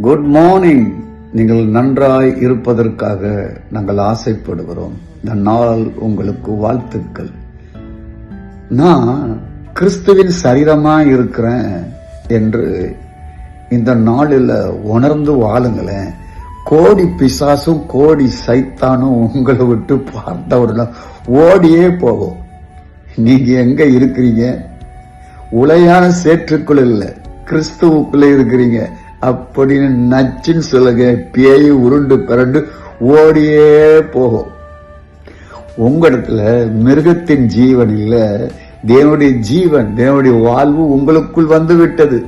Good morning நீங்கள் நன்றாய் இருப்பதற்காக நாங்கள் ஆசைப்படுகிறோம். இந்த நாள் உங்களுக்கு வாழ்த்துக்கள். நான் கிறிஸ்துவின் சரீரமா இருக்கிறேன் என்று இந்த நாளில் உணர்ந்து வாழுங்களேன். கோடி பிசாசும் கோடி சைத்தானும் உங்களை விட்டு பார்த்தவுடனே ஓடியே போகும். நீங்க எங்க இருக்கிறீங்க? உளையான சேற்றுக்குள் இல்லை கிறிஸ்துவுக்குள்ள இருக்கிறீங்க. அப்படின்னு நச்சுன்னு சொல்லுங்க பேய் உருண்டு பிறண்டு ஓடியே போகும். உங்களிடத்துல மிருகத்தின் ஜீவன் இல்ல தேவனுடைய ஜீவன் தேவனுடைய வாழ்வு உங்களுக்குள் வந்து விட்டது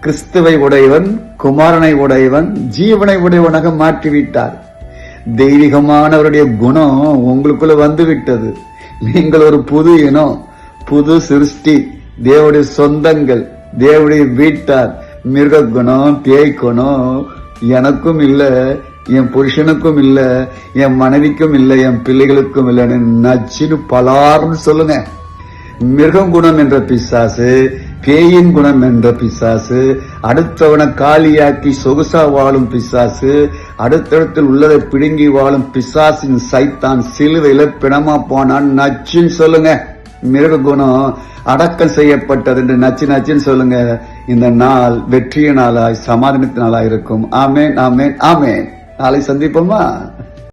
கிறிஸ்துவை உடையவன் குமாரனை உடையவன் ஜீவனை உடையவனாக மாற்றிவிட்டார். தெய்வீகமானவருடைய குணம் உங்களுக்குள்ள வந்து விட்டது நீங்கள் ஒரு புது இனம் புது சிருஷ்டி தேவனுடைய சொந்தங்கள் தேவனுடைய வீட்டார் மிருக குணம் பேய் குணம் எனக்கும் இல்ல என் புருஷனுக்கும் இல்ல என் மனைவிக்கும் இல்ல என் பிள்ளைகளுக்கும் இல்லைன்னு நச்சுன்னு பலார்னு சொல்லுங்க. மிருகம் குணம் என்ற பிசாசு பேயின் குணம் என்ற பிசாசு அடுத்தவனை காலியாக்கி சொகுசா வாழும் பிசாசு அடுத்தடத்தில் உள்ளதை பிடுங்கி வாழும் பிசாசின் சைத்தான் சிலுவையில பிணமா போனான் நச்சுன்னு சொல்லுங்க. மிருக குணம் அடக்கம் செய்யப்பட்டது என்று நச்சு நச்சுன்னு சொல்லுங்க. இந்த நாள் வெற்றிய நாளாய் சமாதானத்தின் நாளாய் இருக்கும். ஆமேன் ஆமேன் ஆமேன். நாளை சந்திப்போமா?